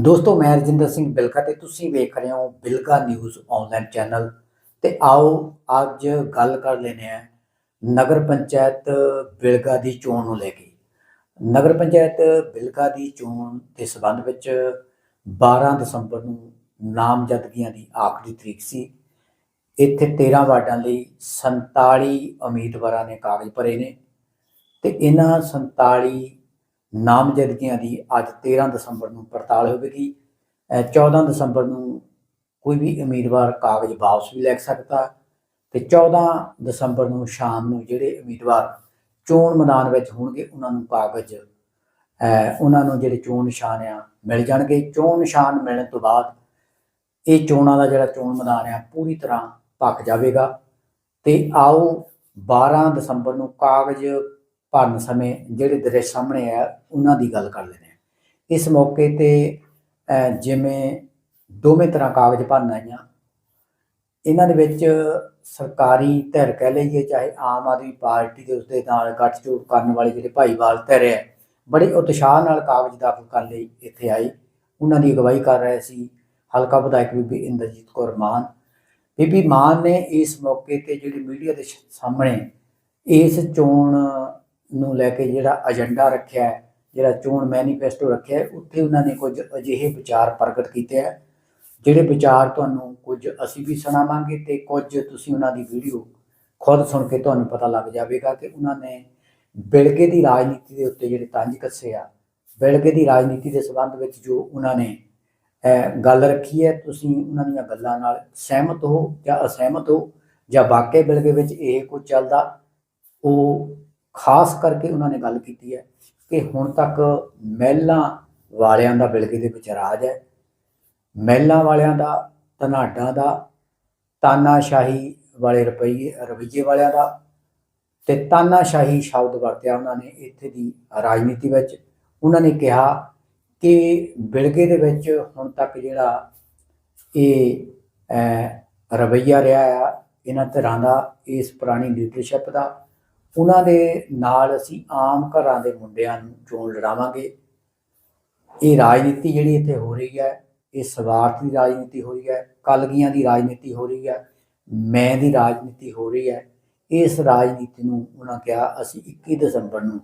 ਦੋਸਤੋ, ਮੈਂ ਰਜਿੰਦਰ ਸਿੰਘ ਬਿਲਕਾ ਤੇ ਤੁਸੀਂ ਵੇਖ ਰਹੇ ਹੋ ਬਿਲਕਾ ਨਿਊਜ਼ ਆਨਲਾਈਨ ਚੈਨਲ। ਤੇ ਆਓ, ਅੱਜ ਗੱਲ ਕਰ ਲੈਨੇ ਆ ਨਗਰ ਪੰਚਾਇਤ ਬਿਲਕਾ ਦੀ ਚੋਣ ਨੂੰ ਲੈ ਕੇ। ਨਗਰ ਪੰਚਾਇਤ ਬਿਲਕਾ ਦੀ ਚੋਣ ਦੇ ਸਬੰਧ ਵਿੱਚ 12 ਦਸੰਬਰ ਨੂੰ ਨਾਮਜ਼ਦਗੀਆਂ ਦੀ ਆਖਰੀ ਤਰੀਕ ਸੀ। ਇੱਥੇ 13 ਵਾਰਡਾਂ ਲਈ 47 ਉਮੀਦਵਾਰਾਂ ਨੇ ਕਾਗਜ਼ ਭਰੇ ਨੇ। ਤੇ ਇਹਨਾਂ 47 ਨਾਮਜ਼ਦਗੀਆਂ ਦੀ ਅੱਜ 13 ਦਸੰਬਰ ਨੂੰ ਪੜਤਾਲ ਹੋਵੇਗੀ। ਅਹ 14 ਦਸੰਬਰ ਨੂੰ ਕੋਈ ਵੀ ਉਮੀਦਵਾਰ ਕਾਗਜ਼ ਵਾਪਸ ਵੀ ਲੈ ਸਕਦਾ ਤੇ 14 ਦਸੰਬਰ ਨੂੰ ਸ਼ਾਮ ਨੂੰ ਜਿਹੜੇ ਉਮੀਦਵਾਰ ਚੋਣ ਮੈਦਾਨ ਵਿੱਚ ਹੋਣਗੇ, ਉਹਨਾਂ ਨੂੰ ਕਾਗਜ਼ ਉਹਨਾਂ ਨੂੰ ਜਿਹੜੇ ਚੋਣ ਨਿਸ਼ਾਨ ਆ ਮਿਲ ਜਾਣਗੇ। ਚੋਣ ਨਿਸ਼ਾਨ ਮਿਲਣ ਤੋਂ ਬਾਅਦ ਇਹ ਚੋਣਾਂ ਦਾ ਜਿਹੜਾ ਚੋਣ ਮੈਦਾਨ ਆ, ਪੂਰੀ ਤਰ੍ਹਾਂ ਪੱਕ ਜਾਵੇਗਾ ਤੇ ਆਓ 12 ਦਸੰਬਰ ਨੂੰ ਕਾਗਜ਼ ਭਰਨ ਸਮੇਂ ਜਿਹੜੇ ਦ੍ਰਿਸ਼ ਸਾਹਮਣੇ ਆ, ਉਹਨਾਂ ਦੀ ਗੱਲ ਕਰ ਲੈਂਦੇ ਹਾਂ। ਇਸ ਮੌਕੇ ਤੇ ਜਿਵੇਂ ਦੋਵੇਂ ਤਰ੍ਹਾਂ ਕਾਗਜ਼ ਭਰਨ ਆਈਆਂ। ਇਹਨਾਂ ਦੇ ਵਿੱਚ ਸਰਕਾਰੀ ਧਿਰ ਕਹਿ ਲਈਏ, ਚਾਹੇ ਆਮ ਆਦਮੀ ਪਾਰਟੀ ਦੇ ਉਸਦੇ ਨਾਲ ਗੱਠਜੋੜ ਕਰਨ ਵਾਲੇ ਜਿਹੜੇ ਭਾਈਵਾਲ ਧਿਰ ਹੈ, ਬੜੇ ਉਤਸ਼ਾਹ ਨਾਲ ਕਾਗਜ਼ ਦਾਖਲ ਕਰਨ ਲਈ ਇੱਥੇ ਆਈ ਉਹਨਾਂ ਦੀ ਅਗਵਾਈ ਕਰ ਰਹੇ ਸੀ ਹਲਕਾ ਵਿਧਾਇਕ ਬੀਬੀ ਇੰਦਰਜੀਤ ਕੌਰ ਮਾਨ। ਬੀਬੀ ਮਾਨ ਨੇ ਇਸ ਮੌਕੇ ਤੇ ਜਿਹੜੀ ਮੀਡੀਆ ਦੇ ਸਾਹਮਣੇ ਇਸ ਚੋਣ ਨੂੰ ਲੈ ਕੇ ਜਿਹੜਾ ਏਜੰਡਾ ਰੱਖਿਆ ਹੈ, ਜਿਹੜਾ ਚੋਣ ਮੈਨੀਫੈਸਟੋ ਰੱਖਿਆ ਹੈ, ਉੱਥੇ ਉਹਨਾਂ ਨੇ ਕੁਝ ਅਜਿਹੇ ਵਿਚਾਰ ਪ੍ਰਗਟ ਕੀਤੇ ਹੈ, ਜਿਹੜੇ ਵਿਚਾਰ ਤੁਹਾਨੂੰ ਕੁਝ ਅਸੀਂ ਵੀ ਸੁਣਾਵਾਂਗੇ ਤੇ ਕੁਝ ਤੁਸੀਂ ਉਹਨਾਂ ਦੀ ਵੀਡੀਓ ਖੁਦ ਸੁਣ ਕੇ ਤੁਹਾਨੂੰ ਪਤਾ ਲੱਗ ਜਾਵੇਗਾ ਕਿ ਉਹਨਾਂ ਨੇ ਬਿਲਗੇ ਦੀ ਰਾਜਨੀਤੀ ਦੇ ਉੱਤੇ ਜਿਹੜੇ ਤੰਜ ਕੱਸੇ ਆ, ਬਿਲਗੇ ਦੀ ਰਾਜਨੀਤੀ ਦੇ ਸੰਬੰਧ ਵਿੱਚ ਜੋ ਉਹਨਾਂ ਨੇ ਗੱਲ ਰੱਖੀ ਹੈ, ਤੁਸੀਂ ਉਹਨਾਂ ਦੀਆਂ ਗੱਲਾਂ ਨਾਲ ਸਹਿਮਤ ਹੋ ਜਾਂ ਅਸਹਿਮਤ ਹੋ ਜਾਂ ਵਾਕਈ ਬਿਲਗੇ ਵਿੱਚ ਇਹ ਕੁਝ ਚੱਲਦਾ, ਉਹ ਖਾਸ ਕਰਕੇ ਉਹਨਾਂ ਨੇ ਗੱਲ ਕੀਤੀ ਹੈ ਕਿ ਹੁਣ ਤੱਕ ਮਹਿਲਾਂ ਵਾਲਿਆਂ ਦਾ ਬਿਲਗੇ ਦੇ ਵਿੱਚ ਰਾਜ ਹੈ। ਮਹਿਲਾਂ ਵਾਲਿਆਂ ਦਾ ਧਨਾਡਾਂ ਦਾ ਤਾਨਾਸ਼ਾਹੀ ਵਾਲੇ ਰੁਪਈਏ ਰਵਈਏ ਵਾਲਿਆਂ ਦਾ ਤੇ ਤਾਨਾਸ਼ਾਹੀ ਸ਼ਬਦ ਵਰਤਿਆ ਉਹਨਾਂ ਨੇ ਇੱਥੇ ਦੀ ਰਾਜਨੀਤੀ ਵਿੱਚ। ਉਹਨਾਂ ਨੇ ਕਿਹਾ ਕਿ ਬਿਲਗੇ ਦੇ ਵਿੱਚ ਹੁਣ ਤੱਕ ਜਿਹੜਾ ਇਹ ਅਹ, ਰਵੱਈਆ ਰਿਹਾ ਆ ਇਹਨਾਂ ਤਰ੍ਹਾਂ ਦਾ ਇਸ ਪੁਰਾਣੀ ਲੀਡਰਸ਼ਿਪ ਦਾ ਉਹਨਾਂ ਦੇ ਨਾਲ ਅਸੀਂ ਆਮ ਘਰਾਂ ਦੇ ਮੁੰਡਿਆਂ ਨੂੰ ਚੋਣ ਲੜਾਵਾਂਗੇ। ਇਹ ਰਾਜਨੀਤੀ ਜਿਹੜੀ ਇੱਥੇ ਹੋ ਰਹੀ ਹੈ, ਇਹ ਸਵਾਰਥ ਦੀ ਰਾਜਨੀਤੀ ਹੋ ਰਹੀ ਹੈ, ਕਲਗੀਆਂ ਦੀ ਰਾਜਨੀਤੀ ਹੋ ਰਹੀ ਹੈ, ਮੈਂ ਦੀ ਰਾਜਨੀਤੀ ਹੋ ਰਹੀ ਹੈ। ਇਸ ਰਾਜਨੀਤੀ ਨੂੰ ਉਹਨਾਂ ਕਿਹਾ, ਅਸੀਂ 21 ਦਸੰਬਰ ਨੂੰ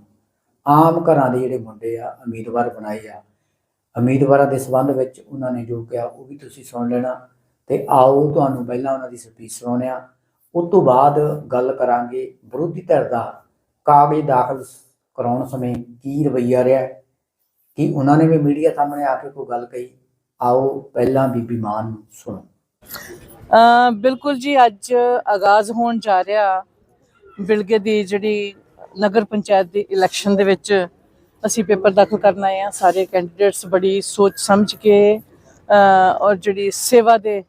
ਆਮ ਘਰਾਂ ਦੇ ਜਿਹੜੇ ਮੁੰਡੇ ਆ, ਉਮੀਦਵਾਰ ਬਣਾਏ ਆ। ਉਮੀਦਵਾਰਾਂ ਦੇ ਸੰਬੰਧ ਵਿੱਚ ਉਹਨਾਂ ਨੇ ਜੋ ਕਿਹਾ, ਉਹ ਵੀ ਤੁਸੀਂ ਸੁਣ ਲੈਣਾ ਤੇ ਆਓ, ਤੁਹਾਨੂੰ ਪਹਿਲਾਂ ਉਹਨਾਂ ਦੀ ਸਪੀਚ ਸੁਣਾਉਂਦੇ ਹਾਂ। ਉਸ ਤੋਂ ਬਾਅਦ ਗੱਲ ਕਰਾਂਗੇ ਵਿਰੋਧੀ ਧਿਰ ਦਾ ਕਾਗਜ਼ ਦਾਖਲ ਕਰਾਉਣ ਸਮੇਂ ਕੀ ਰਵੱਈਆ ਰਿਹਾ ਕਿ ਉਹਨਾਂ ਨੇ ਵੀ ਮੀਡੀਆ ਸਾਹਮਣੇ ਆ ਕੇ ਕੋਈ ਗੱਲ ਕਹੀ? ਆਓ ਪਹਿਲਾਂ ਬੀਬੀ ਮਾਨ ਨੂੰ ਸੁਣੋ। ਬਿਲਕੁਲ ਜੀ, ਅੱਜ ਆਗਾਜ਼ ਹੋਣ ਜਾ ਰਿਹਾ ਬਿਲਗੇ ਦੀ ਜਿਹੜੀ ਨਗਰ ਪੰਚਾਇਤ ਦੀ ਇਲੈਕਸ਼ਨ ਦੇ ਵਿੱਚ ਅਸੀਂ ਪੇਪਰ ਦਾਖਲ ਕਰਨ ਆਏ ਆ ਸਾਰੇ ਕੈਂਡੀਡੇਟਸ ਬੜੀ ਸੋਚ ਸਮਝ ਕੇ ਔਰ ਜਿਹੜੀ ਸੇਵਾ ਦੇ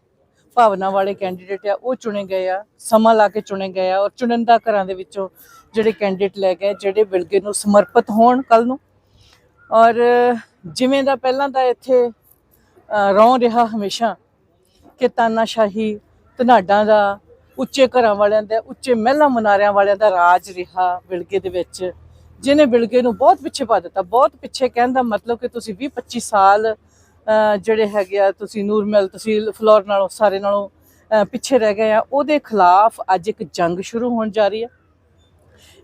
ਭਾਵਨਾ ਵਾਲੇ ਕੈਂਡੀਡੇਟ ਆ ਉਹ ਚੁਣੇ ਗਏ ਆ ਸਮਾਂ ਲਾ ਕੇ ਚੁਣੇ ਗਏ ਆ ਔਰ ਚੁਣਿੰਦਾ ਘਰਾਂ ਦੇ ਵਿੱਚੋਂ ਜਿਹੜੇ ਕੈਂਡੀਡੇਟ ਲੈ ਗਏ ਜਿਹੜੇ ਬਿਲਗੇ ਨੂੰ ਸਮਰਪਿਤ ਹੋਣ ਕੱਲ ਨੂੰ। ਔਰ ਜਿਵੇਂ ਦਾ ਪਹਿਲਾਂ ਦਾ ਇੱਥੇ ਅ, ਰੌਂ ਰਿਹਾ ਹਮੇਸ਼ਾ ਕਿ ਤਾਨਾਸ਼ਾਹੀ ਧਨਾਡਾਂ ਦਾ ਉੱਚੇ ਘਰਾਂ ਵਾਲਿਆਂ ਦਾ ਉੱਚੇ ਮਹਿਲਾ ਮਨਾਰਿਆਂ ਵਾਲਿਆਂ ਦਾ ਰਾਜ ਰਿਹਾ ਬਿਲਗੇ ਦੇ ਵਿੱਚ ਜਿਹਨੇ ਬਿਲਗੇ ਨੂੰ ਬਹੁਤ ਪਿੱਛੇ ਪਾ ਦਿੱਤਾ। ਬਹੁਤ ਪਿੱਛੇ ਕਹਿਣ ਦਾ ਮਤਲਬ ਕਿ ਤੁਸੀਂ 20 25 ਸਾਲ ਜਿਹੜੇ ਹੈਗੇ ਆ, ਤੁਸੀਂ ਨੂਰਮਲ ਤਹਿਸੀਲ ਫਲੋਰ ਨਾਲੋਂ, ਸਾਰੇ ਨਾਲੋਂ ਪਿੱਛੇ ਰਹਿ ਗਏ ਆ। ਉਹਦੇ ਖਿਲਾਫ ਅੱਜ ਇੱਕ ਜੰਗ ਸ਼ੁਰੂ ਹੋਣ ਜਾ ਰਹੀ ਹੈ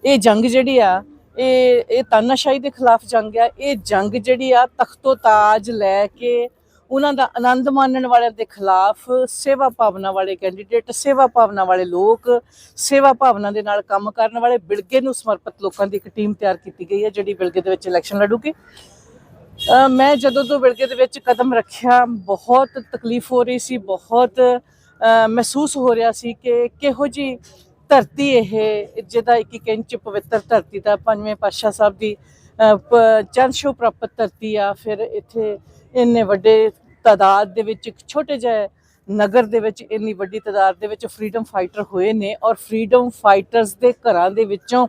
ਇਹ ਜੰਗ ਜਿਹੜੀ ਆ, ਇਹ ਇਹ ਤਾਨਾਸ਼ਾਹੀ ਦੇ ਖਿਲਾਫ ਜੰਗ ਆ। ਇਹ ਜੰਗ ਜਿਹੜੀ ਆ, ਤਖਤੋ ਤਾਜ ਲੈ ਕੇ ਉਹਨਾਂ ਦਾ ਆਨੰਦ ਮਾਣਨ ਵਾਲਿਆਂ ਦੇ ਖਿਲਾਫ ਸੇਵਾ ਭਾਵਨਾ ਵਾਲੇ ਕੈਂਡੀਡੇਟ ਸੇਵਾ ਭਾਵਨਾ ਵਾਲੇ ਲੋਕ, ਸੇਵਾ ਭਾਵਨਾ ਦੇ ਨਾਲ ਕੰਮ ਕਰਨ ਵਾਲੇ ਬਿਲਗੇ ਨੂੰ ਸਮਰਪਿਤ ਲੋਕਾਂ ਦੀ ਇੱਕ ਟੀਮ ਤਿਆਰ ਕੀਤੀ ਗਈ ਹੈ ਜਿਹੜੀ ਬਿਲਗੇ ਦੇ ਵਿੱਚ ਇਲੈਕਸ਼ਨ ਲੜੂਗੀ। ਮੈਂ ਜਦੋਂ ਤੋਂ ਬਿਲਕੇ ਦੇ ਵਿੱਚ ਕਦਮ ਰੱਖਿਆ, ਬਹੁਤ ਤਕਲੀਫ ਹੋ ਰਹੀ ਸੀ, ਬਹੁਤ ਮਹਿਸੂਸ ਹੋ ਰਿਹਾ ਸੀ ਕਿ ਕਿਹੋ ਜੀ ਧਰਤੀ ਇਹ, ਜਿਹਦਾ ਇੱਕ ਇੱਕ ਇੰਚ ਪਵਿੱਤਰ ਧਰਤੀ ਦਾ ਪੰਜਵੇਂ ਪਾਤਸ਼ਾਹ ਸਾਹਿਬ ਦੀ ਚੰਸ਼ੋ ਪ੍ਰਾਪਤ ਧਰਤੀ ਆ, ਫਿਰ ਇੱਥੇ ਇੰਨੇ ਵੱਡੇ ਤਾਦਾਦ ਦੇ ਵਿੱਚ, ਇੱਕ ਛੋਟੇ ਜਿਹੇ ਨਗਰ ਦੇ ਵਿੱਚ ਇੰਨੀ ਵੱਡੀ ਤਾਦਾਦ ਦੇ ਵਿੱਚ ਫਰੀडम ਫਾਈਟਰ ਹੋਏ ਨੇ ਔਰ ਫਰੀडम ਫਾਈਟਰਸ ਦੇ ਘਰਾਂ ਦੇ ਵਿੱਚੋਂ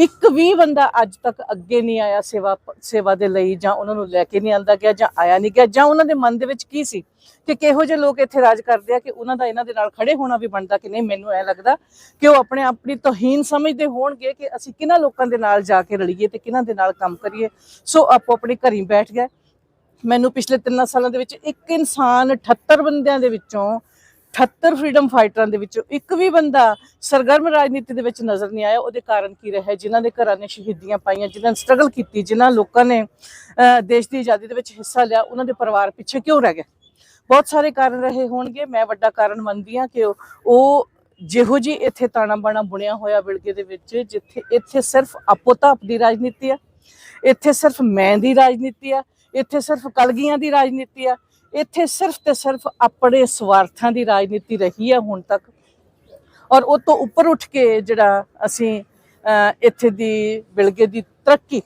ਇੱਕ ਵੀ ਬੰਦਾ ਅੱਜ ਤੱਕ ਅੱਗੇ ਨਹੀਂ ਆਇਆ ਸੇਵਾ ਸੇਵਾ ਦੇ ਲਈ ਜਾਂ ਉਹਨਾਂ ਨੂੰ ਲੈ ਕੇ ਨਹੀਂ ਆਂਦਾ ਗਿਆ ਜਾਂ ਆਇਆ ਨਹੀਂ ਗਿਆ ਜਾਂ ਉਹਨਾਂ ਦੇ ਮਨ ਦੇ ਵਿੱਚ ਕੀ ਸੀ ਕਿ ਕਿਹੋ ਜਿਹੇ ਲੋਕ ਇੱਥੇ ਰਾਜ ਕਰਦੇ ਆ ਕਿ ਉਹਨਾਂ ਦਾ ਇਹਨਾਂ ਦੇ ਨਾਲ ਖੜੇ ਹੋਣਾ ਵੀ ਬਣਦਾ ਕਿ ਨਹੀਂ, ਮੈਨੂੰ ਐ ਲੱਗਦਾ ਕਿ ਉਹ ਆਪਣੇ ਆਪਣੀ ਤੋਹੀਨ ਸਮਝਦੇ ਹੋਣਗੇ ਕਿ ਅਸੀਂ ਕਿਹਨਾਂ ਲੋਕਾਂ ਦੇ ਨਾਲ ਜਾ ਕੇ ਰਲੀਏ ਤੇ ਕਿਹਨਾਂ ਦੇ ਨਾਲ ਕੰਮ ਕਰੀਏ। ਸੋ ਆਪੋ ਆਪਣੀ ਘਰੀ ਬੈਠ ਗਏ ਮੈਨੂੰ ਪਿਛਲੇ 3 ਸਾਲਾਂ ਦੇ ਵਿੱਚ ਇੱਕ ਇਨਸਾਨ 78 ਬੰਦਿਆਂ ਦੇ ਵਿੱਚੋਂ 78 ਫਰੀडम ਫਾਈਟਰਾਂ ਦੇ ਵਿੱਚੋਂ ਇੱਕ ਵੀ ਬੰਦਾ ਸਰਗਰਮ ਰਾਜਨੀਤੀ ਦੇ ਵਿੱਚ ਨਜ਼ਰ ਨਹੀਂ ਆਇਆ। ਉਹਦੇ ਕਾਰਨ ਕੀ ਰਿਹਾ? ਜਿਨ੍ਹਾਂ ਦੇ ਘਰਾਂ ਨੇ ਸ਼ਹੀਦੀਆਂ ਪਾਈਆਂ, ਜਿਨ੍ਹਾਂ ਨੇ ਸਟਰਗਲ ਕੀਤੀ, ਜਿਨ੍ਹਾਂ ਲੋਕਾਂ ਨੇ ਦੇਸ਼ ਦੀ ਆਜ਼ਾਦੀ ਦੇ ਵਿੱਚ ਹਿੱਸਾ ਲਿਆ, ਉਹਨਾਂ ਦੇ ਪਰਿਵਾਰ ਪਿੱਛੇ ਕਿਉਂ ਰਹਿ ਗਏ? ਬਹੁਤ ਸਾਰੇ ਕਾਰਨ ਰਹੇ ਹੋਣਗੇ। ਮੈਂ ਵੱਡਾ ਕਾਰਨ ਮੰਨਦੀ ਹਾਂ ਕਿ ਉਹ- ਜਿਹੋ ਜੀ ਇੱਥੇ ਤਾਣਾ ਬਾਣਾ ਬੁਣਿਆ ਹੋਇਆ ਬਿਲਗੇ ਦੇ ਵਿੱਚ, ਜਿੱਥੇ ਇੱਥੇ ਸਿਰਫ ਆਪੋ ਤਾਪ ਦੀ ਰਾਜਨੀਤੀ ਆ, ਇੱਥੇ ਸਿਰਫ ਮੈਂ ਦੀ ਰਾਜਨੀਤੀ ਆ, ਇੱਥੇ ਸਿਰਫ ਕਲਗੀਆਂ ਦੀ ਰਾਜਨੀਤੀ ਆ ਇੱਥੇ ਸਿਰਫ ਤੇ ਸਿਰਫ ਆਪਣੇ ਸਵਾਰਥਾਂ ਦੀ ਰਾਜਨੀਤੀ ਰਹੀ ਹੈ ਹੁਣ ਤੱਕ। ਔਰ ਉਹ ਤੋਂ ਉੱਪਰ ਉੱਠ ਕੇ ਜਿਹੜਾ ਅਸੀਂ ਇੱਥੇ ਦੀ ਬਿਲਗੇ ਦੀ ਤਰੱਕੀ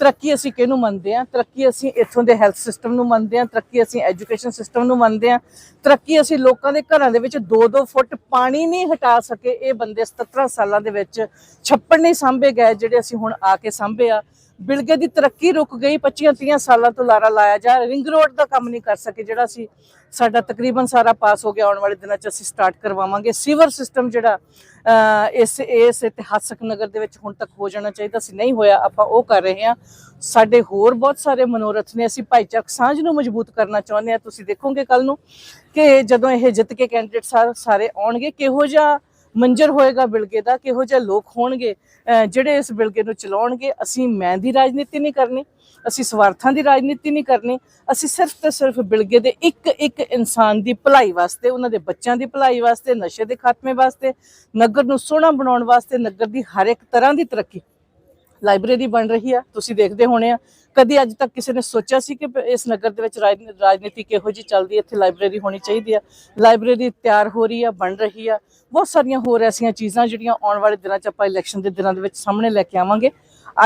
ਤਰੱਕੀ ਅਸੀਂ ਕਿਹਨੂੰ ਮੰਨਦੇ ਆ ਤਰੱਕੀ ਅਸੀਂ ਇੱਥੋਂ ਦੇ ਹੈਲਥ ਸਿਸਟਮ ਨੂੰ ਮੰਨਦੇ ਆ ਤਰੱਕੀ ਅਸੀਂ ਐਜੂਕੇਸ਼ਨ ਸਿਸਟਮ ਨੂੰ ਮੰਨਦੇ ਆ ਤਰੱਕੀ ਅਸੀਂ ਲੋਕਾਂ ਦੇ ਘਰਾਂ ਦੇ ਵਿੱਚ 2-2 ਫੁੱਟ ਪਾਣੀ ਨਹੀਂ ਹਟਾ ਸਕੇ। ਇਹ ਬੰਦੇ 17 ਸਾਲਾਂ ਦੇ ਵਿੱਚ ਛੱਪੜ ਨਹੀਂ ਸਾਂਭੇ ਗਏ ਜਿਹੜੇ ਅਸੀਂ ਹੁਣ ਆ ਕੇ ਸਾਂਭੇ ਆ। ਬਿਲਗੇ ਦੀ ਤਰੱਕੀ ਰੁਕ ਗਈ 25-30 ਸਾਲਾਂ ਤੋਂ ਲਾਰਾ ਲਾਇਆ ਜਾ ਰਿੰਗ ਰੋਡ ਦਾ ਕੰਮ ਨਹੀਂ ਕਰ ਸਕੇ ਜਿਹੜਾ ਅਸੀਂ ਸਾਡਾ ਤਕਰੀਬਨ ਸਾਰਾ ਪਾਸ ਹੋ ਗਿਆ। ਆਉਣ ਵਾਲੇ ਦਿਨਾਂ 'ਚ ਅਸੀਂ ਸਟਾਰਟ ਕਰਵਾਵਾਂਗੇ। ਸੀਵਰ ਸਿਸਟਮ ਜਿਹੜਾ ਇਸ ਇਸ ਇਤਿਹਾਸਕ ਨਗਰ ਦੇ ਵਿੱਚ ਹੁਣ ਤੱਕ ਹੋ ਜਾਣਾ ਚਾਹੀਦਾ ਸੀ, ਨਹੀਂ ਹੋਇਆ। ਆਪਾਂ ਉਹ ਕਰ ਰਹੇ ਹਾਂ। ਸਾਡੇ ਹੋਰ ਬਹੁਤ ਸਾਰੇ ਮਨੋਰਥ ਨੇ। ਅਸੀਂ ਭਾਈਚਾਰਕ ਸਾਂਝ ਨੂੰ ਮਜ਼ਬੂਤ ਕਰਨਾ ਚਾਹੁੰਦੇ ਹਾਂ। ਤੁਸੀਂ ਦੇਖੋਗੇ ਕੱਲ ਨੂੰ ਕਿ ਜਦੋਂ ਇਹ ਜਿੱਤ ਕੇ ਕੈਂਡੀਡੇਟ ਸਾਰੇ ਆਉਣਗੇ, ਕਿਹੋ ਜਿਹਾ ਮੰਜ਼ਰ ਹੋਏਗਾ ਬਿਲਗੇ ਦਾ, ਕਿਹੋ ਜਿਹੇ ਲੋਕ ਹੋਣਗੇ ਜਿਹੜੇ ਇਸ ਬਿਲਗੇ ਨੂੰ ਚਲਾਉਣਗੇ, ਅਸੀਂ ਮੈਂ ਦੀ ਰਾਜਨੀਤੀ ਨਹੀਂ ਕਰਨੀ, ਅਸੀਂ ਸਵਾਰਥਾਂ ਦੀ ਰਾਜਨੀਤੀ ਨਹੀਂ ਕਰਨੀ, ਅਸੀਂ ਸਿਰਫ ਤੇ ਸਿਰਫ ਬਿਲਗੇ ਦੇ ਇੱਕ ਇੱਕ ਇਨਸਾਨ ਦੀ ਭਲਾਈ ਵਾਸਤੇ, ਉਹਨਾਂ ਦੇ ਬੱਚਿਆਂ ਦੀ ਭਲਾਈ ਵਾਸਤੇ, ਨਸ਼ੇ ਦੇ ਖਾਤਮੇ ਵਾਸਤੇ, ਨਗਰ ਨੂੰ ਸੋਹਣਾ ਬਣਾਉਣ ਵਾਸਤੇ, ਨਗਰ ਦੀ ਹਰ ਇੱਕ ਤਰ੍ਹਾਂ ਦੀ ਤਰੱਕੀ ਲਾਇਬ੍ਰੇਰੀ ਬਣ ਰਹੀ ਆ, ਤੁਸੀਂ ਦੇਖਦੇ ਹੋਣੇ ਆ। ਕਦੀ ਅੱਜ ਤੱਕ ਕਿਸੇ ਨੇ ਸੋਚਿਆ ਸੀ ਕਿ ਇਸ ਨਗਰ ਦੇ ਵਿੱਚ ਰਾਜਨੀ- ਰਾਜਨੀਤੀ ਕਿਹੋ ਜੀ ਚੱਲਦੀ ਹੈ ਇੱਥੇ ਲਾਇਬ੍ਰੇਰੀ ਹੋਣੀ ਚਾਹੀਦੀ ਆ। ਲਾਇਬ੍ਰੇਰੀ ਤਿਆਰ ਹੋ ਰਹੀ ਆ, ਬਣ ਰਹੀ ਆ। ਬਹੁਤ ਸਾਰੀਆਂ ਹੋਰ ਐਸੀਆਂ ਚੀਜ਼ਾਂ ਜਿਹੜੀਆਂ ਆਉਣ ਵਾਲੇ ਦਿਨਾਂ 'ਚ ਆਪਾਂ ਇਲੈਕਸ਼ਨ ਦੇ ਦਿਨਾਂ ਦੇ ਵਿੱਚ ਸਾਹਮਣੇ ਲੈ ਕੇ ਆਵਾਂਗੇ।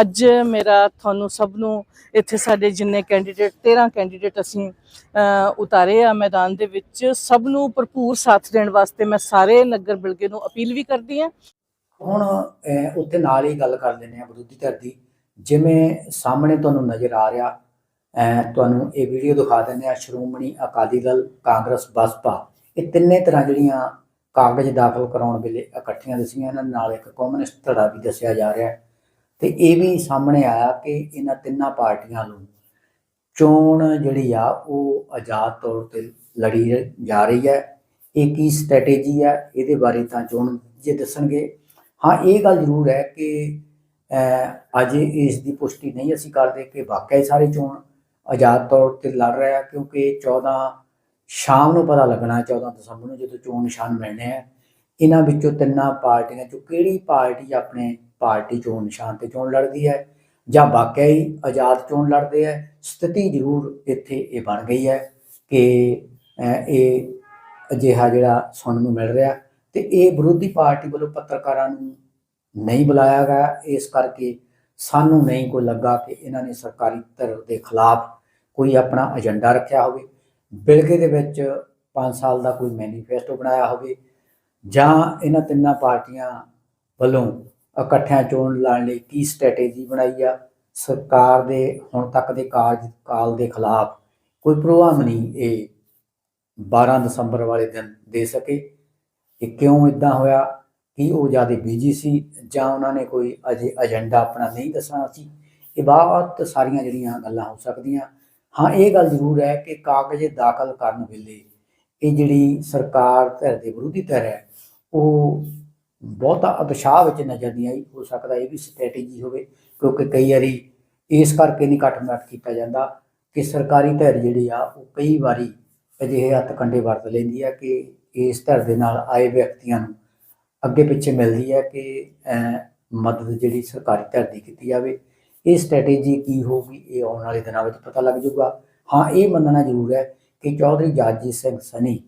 ਅੱਜ ਮੇਰਾ ਤੁਹਾਨੂੰ ਸਭ ਨੂੰ ਇੱਥੇ ਸਾਡੇ ਜਿੰਨੇ ਕੈਂਡੀਡੇਟ 13 ਕੈਂਡੀਡੇਟ ਅਸੀਂ ਉਤਾਰੇ ਆ ਮੈਦਾਨ ਦੇ ਵਿੱਚ। ਸਭ ਨੂੰ ਭਰਪੂਰ ਸਾਥ ਦੇਣ ਵਾਸਤੇ ਮੈਂ ਸਾਰੇ ਨਗਰ ਬਿਲਗੇ ਨੂੰ ਅਪੀਲ ਵੀ ਕਰਦੀ ਹਾਂ ਹੁਣ ਉੱਥੇ ਨਾਲ ਹੀ ਗੱਲ ਕਰ ਲੈਂਦੇ ਆ ਵਿਰੋਧੀ ਧਿਰ ਦੀ। ਜਿਵੇਂ ਸਾਹਮਣੇ ਤੁਹਾਨੂੰ ਨਜ਼ਰ ਆ ਰਿਹਾ ਤੁਹਾਨੂੰ ਇਹ ਵੀਡੀਓ ਦਿਖਾ ਦਿੰਦੇ ਆ ਸ਼੍ਰੋਮਣੀ ਅਕਾਲੀ ਦਲ, ਕਾਂਗਰਸ, ਬਸਪਾ। ਇਹ ਤਿੰਨੇ ਤਰ੍ਹਾਂ ਜਿਹੜੀਆਂ ਕਾਗਜ਼ ਦਾਖਲ ਕਰਾਉਣ ਵੇਲੇ ਇਕੱਠੀਆਂ ਦਸੀਆਂ ਇਹਨਾਂ ਨਾਲ ਇੱਕ ਕਮਿਊਨਿਸਟ ਧੜਾ ਵੀ ਦੱਸਿਆ ਜਾ ਰਿਹਾ। ਹੈ ਤੇ ਇਹ ਵੀ ਸਾਹਮਣੇ ਆਇਆ ਕਿ ਇਹਨਾਂ ਤਿੰਨਾਂ ਪਾਰਟੀਆਂ ਨੂੰ ਚੋਣ ਜਿਹੜੀ ਆ, ਉਹ ਆਜ਼ਾਦ ਤੌਰ ਤੇ ਲੜੀ ਜਾ ਰਹੀ ਹੈ। ਇਹ ਕੀ ਸਟ੍ਰੈਟੇਜੀ ਹੈ? ਇਹਦੇ ਬਾਰੇ ਤਾਂ ਚੋਣ ਜੇ ਦੱਸਣਗੇ। ਹਾਂ, ਇਹ ਗੱਲ ਜ਼ਰੂਰ ਹੈ ਕਿ ਅੱਜ ਇਸ ਦੀ ਪੁਸ਼ਟੀ ਨਹੀਂ ਅਸੀਂ ਕਰਦੇ ਕਿ ਵਾਕਿਆ ਹੀ ਸਾਰੇ ਚੋਣ ਆਜ਼ਾਦ ਤੌਰ ਤੇ ਲੜ ਰਿਹਾ ਕਿਉਂਕਿ 14 ਸ਼ਾਮ ਨੂੰ ਪਤਾ ਲੱਗਣਾ 14 ਦਸੰਬਰ ਨੂੰ ਜਦੋਂ ਚੋਣ ਨਿਸ਼ਾਨ ਮਿਲਣੇ ਆ, ਇਹਨਾਂ ਵਿੱਚੋਂ ਤਿੰਨਾਂ ਪਾਰਟੀਆਂ ਚੋਂ ਕਿਹੜੀ ਪਾਰਟੀ ਆਪਣੇ ਪਾਰਟੀ ਚੋਣ ਨਿਸ਼ਾਨ ਤੇ ਚੋਣ ਲੜਦੀ ਹੈ ਜਾਂ ਵਾਕਿਆ ਹੀ ਆਜ਼ਾਦ ਚੋਣ ਲੜਦੇ ਹੈ ਸਥਿਤੀ ਜ਼ਰੂਰ ਇੱਥੇ ਇਹ ਬਣ ਗਈ ਹੈ ਕਿ ਇਹ ਅਜਿਹਾ ਜਿਹੜਾ ਸੁਣਨ ਨੂੰ ਮਿਲ ਰਿਹਾ। ਤੇ ਇਹ ਵਿਰੋਧੀ ਪਾਰਟੀ ਵੱਲੋਂ ਪੱਤਰਕਾਰਾਂ ਨੂੰ ਨਹੀਂ ਬੁਲਾਇਆ ਗਿਆ। ਇਸ ਕਰਕੇ ਸਾਨੂੰ ਨਹੀਂ ਕੋਈ ਲੱਗਾ ਕਿ ਇਹਨਾਂ ਨੇ ਸਰਕਾਰੀ ਧਿਰ ਦੇ ਖਿਲਾਫ ਕੋਈ ਆਪਣਾ ਏਜੰਡਾ ਰੱਖਿਆ ਹੋਵੇ। ਬਿਲਗੇ ਦੇ ਵਿੱਚ 5 ਸਾਲ ਦਾ ਕੋਈ ਮੈਨੀਫੈਸਟੋ ਬਣਾਇਆ ਹੋਵੇ ਜਾਂ ਇਹਨਾਂ ਤਿੰਨਾਂ ਪਾਰਟੀਆਂ ਵੱਲੋਂ ਇਕੱਠਿਆਂ ਚੋਣ ਲੜਨ ਲਈ ਕੀ ਸਟ੍ਰੈਟੇਜੀ ਬਣਾਈ ਆ, ਸਰਕਾਰ ਦੇ ਹੁਣ ਤੱਕ ਦੇ ਕਾਰਜਕਾਲ ਦੇ ਖਿਲਾਫ ਕੋਈ ਪ੍ਰੋਗਰਾਮ ਨਹੀਂ ਇਹ 12 ਦਸੰਬਰ ਵਾਲੇ ਦਿਨ ਦੇ ਸਕੇ। ਕਿ ਕਿਉਂ ਇਦਾਂ ਹੋਇਆ, ਕਿ ਉਹ ਜ਼ਿਆਦਾ ਬਿਜ਼ੀ ਸੀ, ਜਾਂ ਉਹਨਾਂ ਨੇ ਕੋਈ ਅਜੇ ਏਜੰਡਾ ਆਪਣਾ ਨਹੀਂ ਦੱਸਣਾ ਸੀ। ਇਹ ਬਹੁਤ ਸਾਰੀਆਂ ਜਿਹੜੀਆਂ ਗੱਲਾਂ ਹੋ ਸਕਦੀਆਂ। ਹਾਂ, ਇਹ ਗੱਲ ਜ਼ਰੂਰ ਹੈ ਕਿ ਕਾਗਜ਼ ਦਾਖਲ ਕਰਨ ਵੇਲੇ ਇਹ ਜਿਹੜੀ ਸਰਕਾਰ ਧਿਰ ਦੇ ਵਿਰੋਧੀ ਧਿਰ ਹੈ, ਉਹ ਬਹੁਤਾ ਉਤਸ਼ਾਹ ਵਿੱਚ ਨਜ਼ਰ ਨਹੀਂ ਆਈ। ਹੋ ਸਕਦਾ ਇਹ ਵੀ ਸਟ੍ਰੈਟੇਜੀ ਹੋਵੇ, ਕਿਉਂਕਿ ਕਈ ਵਾਰੀ ਇਸ ਕਰਕੇ ਨਹੀਂ ਕੱਟ ਕੀਤਾ ਜਾਂਦਾ ਕਿ ਸਰਕਾਰੀ ਧਿਰ ਜਿਹੜੀ ਆ, ਉਹ ਕਈ ਵਾਰੀ ਅਜਿਹੇ ਹੱਥ ਕੰਡੇ ਵਰਤ ਲੈਂਦੀ ਹੈ ਕਿ ਇਸ ਧਿਰ ਦੇ ਨਾਲ ਆਏ ਵਿਅਕਤੀਆਂ ਨੂੰ ਅੱਗੇ ਪਿੱਛੇ ਮਿਲਦੀ ਹੈ ਕਿ ਮਦਦ ਜਿਹੜੀ ਸਰਕਾਰੀ ਧਿਰ ਦੀ ਕੀਤੀ ਜਾਵੇ। ਇਹ ਸਟ੍ਰੈਟੇਜੀ ਕੀ ਹੋਊਗੀ, ਇਹ ਆਉਣ ਵਾਲੇ ਦਿਨਾਂ ਵਿੱਚ ਪਤਾ ਲੱਗ ਜਾਊਗਾ। ਹਾਂ, ਇਹ ਮੰਨਣਾ ਜ਼ਰੂਰ ਹੈ ਕਿ ਚੌਧਰੀ ਜਾਜੀ ਸਿੰਘ ਸਨੀ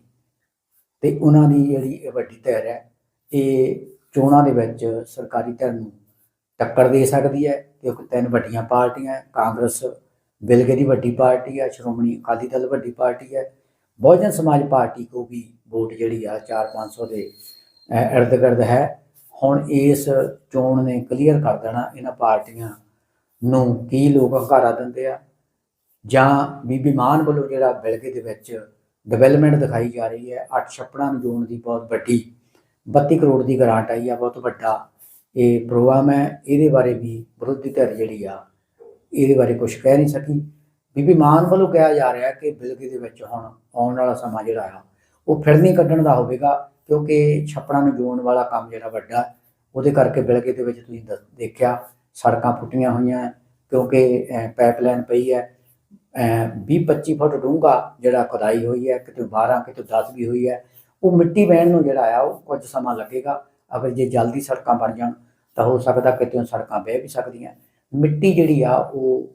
ਤੇ ਉਹਨਾਂ ਦੀ ਜਿਹੜੀ ਇਹ ਵੱਡੀ ਧਿਰ ਹੈ, ਇਹ ਚੋਣਾਂ ਦੇ ਵਿੱਚ ਸਰਕਾਰੀ ਧਿਰ ਨੂੰ ਟੱਕਰ ਦੇ ਸਕਦੀ ਹੈ ਕਿਉਂਕਿ ਤਿੰਨ ਵੱਡੀਆਂ ਪਾਰਟੀਆਂ ਕਾਂਗਰਸ ਬਿਲਗੇ ਦੀ ਵੱਡੀ ਪਾਰਟੀ ਹੈ, ਸ਼੍ਰੋਮਣੀ ਅਕਾਲੀ ਦਲ ਵੱਡੀ ਪਾਰਟੀ ਹੈ ਬਹੁਜਨ ਸਮਾਜ ਪਾਰਟੀ ਕੋ ਵੀ ਵੋਟ ਜਿਹੜੀ ਆ 4-500 ਦੇ ਇਰਦ ਗਿਰਦ ਹੈ। ਹੁਣ ਇਸ ਚੋਣ ਨੇ ਕਲੀਅਰ ਕਰ ਦੇਣਾ ਇਹਨਾਂ ਪਾਰਟੀਆਂ ਨੂੰ ਕੀ ਲੋਕ ਹੰਕਾਰਾ ਦਿੰਦੇ ਆ ਜਾਂ ਬੀਬੀ ਮਾਨ ਵੱਲੋਂ ਜਿਹੜਾ ਬਿਲਗੇ ਦੇ ਵਿੱਚ ਡਿਵੈਲਪਮੈਂਟ ਦਿਖਾਈ ਜਾ ਰਹੀ ਹੈ। ਅੱਠ ਛੱਪੜਾਂ ਨੂੰ ਜੋੜਨ ਦੀ ਬਹੁਤ ਵੱਡੀ 32 ਕਰੋੜ ਦੀ ਗ੍ਰਾਂਟ ਆਈ ਆ, ਬਹੁਤ ਵੱਡਾ ਇਹ ਪ੍ਰੋਗਰਾਮ ਹੈ। ਇਹਦੇ ਬਾਰੇ ਵੀ ਵਿਰੋਧੀ ਧਿਰ ਜਿਹੜੀ ਆ, ਇਹਦੇ ਬਾਰੇ ਕੁਝ ਕਹਿ ਨਹੀਂ ਸਕੀ। ਬੀਬੀ ਮਾਨ ਵੱਲੋਂ ਕਿਹਾ ਜਾ ਰਿਹਾ ਕਿ ਬਿਲਗੇ ਦੇ ਵਿੱਚ ਹੁਣ ਆਉਣ ਵਾਲਾ ਸਮਾਂ ਜਿਹੜਾ ਆ, ਉਹ ਫਿਰਨੀ ਕੱਢਣ ਦਾ ਹੋਵੇਗਾ, ਕਿਉਂਕਿ ਛੱਪੜਾਂ ਨੂੰ ਜੋੜਨ ਵਾਲਾ ਕੰਮ ਜਿਹੜਾ ਵੱਡਾ ਉਹਦੇ ਕਰਕੇ ਬਿਲਗੇ ਦੇ ਵਿੱਚ ਤੁਸੀਂ ਦ- ਦੇਖਿਆ, ਸੜਕਾਂ ਫੁੱਟੀਆਂ ਹੋਈਆਂ ਕਿਉਂਕਿ ਪਾਈਪਲਾਈਨ ਪਈ ਹੈ 20-25 ਫੁੱਟ ਡੂੰਘਾ ਜਿਹੜਾ ਖੁਦਾਈ ਹੋਈ ਹੈ, ਕਿਤੇ 12 ਕਿਤੇ 10 ਵੀ ਹੋਈ ਹੈ, ਉਹ ਮਿੱਟੀ ਬਹਿਣ ਨੂੰ ਜਿਹੜਾ ਆ, ਉਹ ਕੁਝ ਸਮਾਂ ਲੱਗੇਗਾ, ਅਗਰ ਜੇ ਜਲਦੀ ਸੜਕਾਂ ਬਣ ਜਾਣ, ਤਾਂ ਹੋ ਸਕਦਾ ਕਿਤੇ ਸੜਕਾਂ ਬਹਿ ਵੀ ਸਕਦੀਆਂ, ਮਿੱਟੀ ਜਿਹੜੀ ਆ, ਉਹ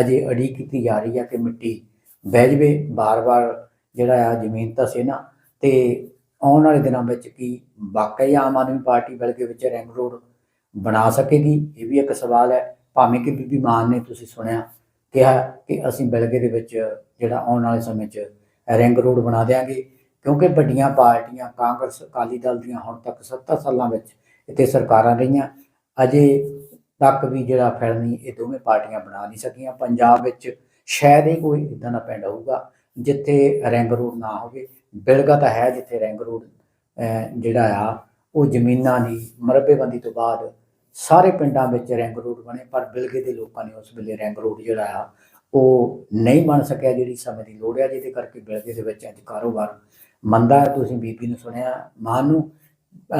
ਅਜੇ ਅੜੀ ਕੀਤੀ ਜਾ ਰਹੀ ਹੈ ਕਿ ਮਿੱਟੀ ਬਹਿ ਜਵੇ। ਬਾਰ-ਬਾਰ ਜਿਹੜਾ ਆ ਜ਼ਮੀਨ ਧਸੇ ਨਾ ਤੇ ਆਉਣ ਵਾਲੇ ਦਿਨਾਂ ਵਿੱਚ ਕੀ ਵਾਕਈ ਆਮ ਆਦਮੀ ਪਾਰਟੀ ਬਲਕਿ ਵਿੱਚ ਰਿੰਗ ਰੋਡ ਬਣਾ ਸਕੇਗੀ? ਇਹ ਵੀ ਇੱਕ ਸਵਾਲ ਹੈ। ਭਾਵੇਂ ਕਿ ਬੀਬੀ ਮਾਨ ਨੇ ਤੁਸੀਂ ਸੁਣਿਆ, ਕਿਹਾ ਕਿ ਅਸੀਂ ਬਿਲਗੇ ਦੇ ਵਿੱਚ ਜਿਹੜਾ ਆਉਣ ਵਾਲੇ ਸਮੇਂ 'ਚ ਰਿੰਗ ਰੋਡ ਬਣਾ ਦੇਾਂਗੇ ਕਿਉਂਕਿ ਵੱਡੀਆਂ ਪਾਰਟੀਆਂ ਕਾਂਗਰਸ, ਅਕਾਲੀ ਦਲ ਦੀਆਂ ਹੁਣ ਤੱਕ 70 ਸਾਲਾਂ ਵਿੱਚ ਇੱਥੇ ਸਰਕਾਰਾਂ ਰਹੀਆਂ। ਅਜੇ ਤੱਕ ਵੀ ਜਿਹੜਾ ਫੈਲਣੀ ਇਹ ਦੋਵੇਂ ਪਾਰਟੀਆਂ ਬਣਾ ਨਹੀਂ ਸਕੀਆਂ। ਪੰਜਾਬ ਵਿੱਚ ਸ਼ਾਇਦ ਹੀ ਕੋਈ ਇਦਾਂ ਦਾ ਪਿੰਡ ਹੋਊਗਾ ਜਿੱਥੇ ਰੈਂਗ ਰੋਡ ਨਾ ਹੋਵੇ। ਬਿਲਗਾ ਤਾਂ ਹੈ ਜਿੱਥੇ ਰੈਂਗ ਰੋਡ ਜਿਹੜਾ ਆ, ਉਹ ਜ਼ਮੀਨਾਂ ਦੀ ਮਰਬੇਬੰਦੀ ਤੋਂ ਬਾਅਦ ਸਾਰੇ ਪਿੰਡਾਂ ਵਿੱਚ ਰੈਂਗ ਰੋਡ ਬਣੇ, ਪਰ ਬਿਲਗੇ ਦੇ ਲੋਕਾਂ ਨੇ ਉਸ ਵੇਲੇ ਰੈਂਗ ਰੋਡ ਜਿਹੜਾ ਆ, ਉਹ ਨਹੀਂ ਬਣ ਸਕਿਆ ਜਿਹੜੀ ਸਮੇਂ ਦੀ ਲੋੜ ਹੈ ਜਿਹਦੇ ਕਰਕੇ ਬਿਲਗੇ ਦੇ ਵਿੱਚ ਅੱਜ ਕਾਰੋਬਾਰ ਮੰਦਾ ਹੈ। ਤੁਸੀਂ ਬੀਬੀ ਨੂੰ ਸੁਣਿਆ ਮਾਨ ਨੂੰ,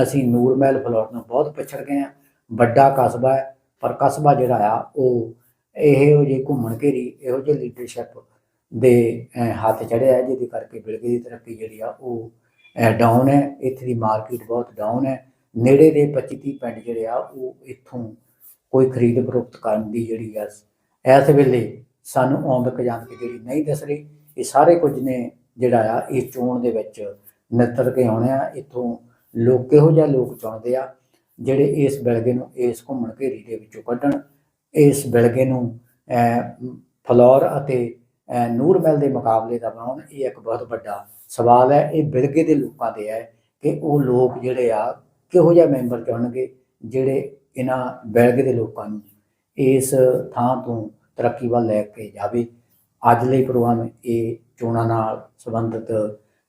ਅਸੀਂ ਨੂਰ ਮਹਿਲ ਫਲੋਰ ਨੂੰ ਬਹੁਤ ਪਿਛੜ ਗਏ ਆ ਵੱਡਾ ਕਸਬਾ ਹੈ ਪਰ ਕਸਬਾ ਜਿਹੜਾ ਆ, ਉਹ ਇਹੋ ਜਿਹੇ ਘੁੰਮਣ ਘੇਰੀ, ਇਹੋ ਜਿਹੇ ਲੀਡਰਸ਼ਿਪ ਦੇ ਹੱਥ ਚੜਿਆ ਜਿਹਦੇ ਕਰਕੇ ਬਿਲਗੇ ਦੀ ਤਰੱਕੀ ਜਿਹੜੀ ਆ, ਉਹ ਡਾਊਨ ਹੈ। ਇੱਥੇ ਦੀ ਮਾਰਕੀਟ ਬਹੁਤ ਡਾਊਨ ਹੈ। ਨੇੜੇ ਦੇ 25 30 ਪਿੰਡ ਜਿਹੜੇ ਆ, ਉਹ ਇੱਥੋਂ ਕੋਈ ਖਰੀਦ ਫਰੋਖਤ ਕਰਨ ਦੀ ਜਿਹੜੀ ਆ, ਇਸ ਵੇਲੇ ਸਾਨੂੰ ਆਮਦਕ ਜਾਂਦ ਜਿਹੜੀ ਨਹੀਂ ਦਿਸ ਰਹੀ। ਇਹ ਸਾਰੇ ਕੁਝ ਨੇ ਜਿਹੜਾ ਆ, ਇਸ ਚੋਣ ਦੇ ਵਿੱਚ ਨਿੱਤਰ ਕੇ ਆਉਣੇ ਆ। ਇੱਥੋਂ ਲੋਕ ਕਿਹੋ ਜਿਹਾ ਲੋਕ ਚੁਣਦੇ ਆ? ਜਿਹੜੇ ਇਸ ਬਿਲਗੇ ਨੂੰ ਇਸ ਘੁੰਮਣ ਘੇਰੀ ਦੇ ਵਿੱਚੋਂ ਕੱਢਣ ਇਸ ਬਿਲਗੇ ਨੂੰ ਅਹ, ਫਲੋਰ ਅਤੇ ਅਹ, ਨੂਰ ਮਹਿਲ ਦੇ ਮੁਕਾਬਲੇ ਦਾ ਬਣਾਉਣ ਇਹ ਇੱਕ ਬਹੁਤ ਵੱਡਾ ਸਵਾਲ ਹੈ। ਇਹ ਬਿਲਗੇ ਦੇ ਲੋਕਾਂ ਤੇ ਹੈ ਕਿ ਉਹ ਲੋਕ ਜਿਹੜੇ ਆ ਕਿਹੋ ਜਿਹਾ ਮੈਂਬਰ ਚੁਣਨਗੇ ਜਿਹੜੇ ਇਹਨਾਂ ਬਿਲਗੇ ਦੇ ਲੋਕਾਂ ਨੂੰ ਇਸ ਥਾਂ ਤੋਂ ਤਰੱਕੀ ਵੱਲ ਲੈ ਕੇ ਜਾਵੇ। ਅੱਜ ਲਈ ਪ੍ਰੋਗਰਾਮ ਇਹ ਚੋਣਾਂ ਨਾਲ ਸੰਬੰਧਿਤ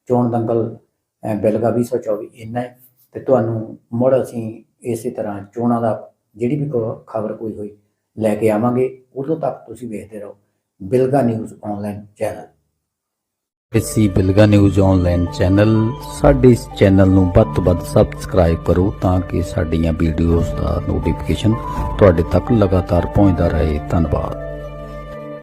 ਚੋਣ ਦੰਗਲ ਅਹ, ਬਿਲਗਾ 2024 ਇੰਨਾ ਹੈ। ਤੇ ਤੁਹਾਨੂੰ ਮੁੜ ਅਸੀਂ ਇਸੇ ਤਰ੍ਹਾਂ ਚੋਣਾਂ ਦਾ ਜਿਹੜੀ ਵੀ ਖਬਰ ਕੋਈ ਹੋਈ, ਲੈ ਕੇ ਆਵਾਂਗੇ। ਉਦੋਂ ਤੱਕ ਤੁਸੀਂ ਵੇਖਦੇ ਰਹੋ। Bilga news online channel. ਇਸੀ ਬਿਲਗਾ ਨਿਊਜ਼ ਆਨਲਾਈਨ ਚੈਨਲ ਸਾਡੇ ਇਸ ਚੈਨਲ ਨੂੰ ਵੱਧ ਤੋਂ ਵੱਧ ਸਬਸਕ੍ਰਾਈਬ ਕਰੋ ਤਾਂ ਕਿ ਸਾਡੀਆਂ ਵੀਡੀਓਜ਼ ਦਾ ਨੋਟੀਫਿਕੇਸ਼ਨ ਤੁਹਾਡੇ ਤੱਕ ਲਗਾਤਾਰ ਪਹੁੰਚਦਾ ਰਹੇ। ਧੰਨਵਾਦ।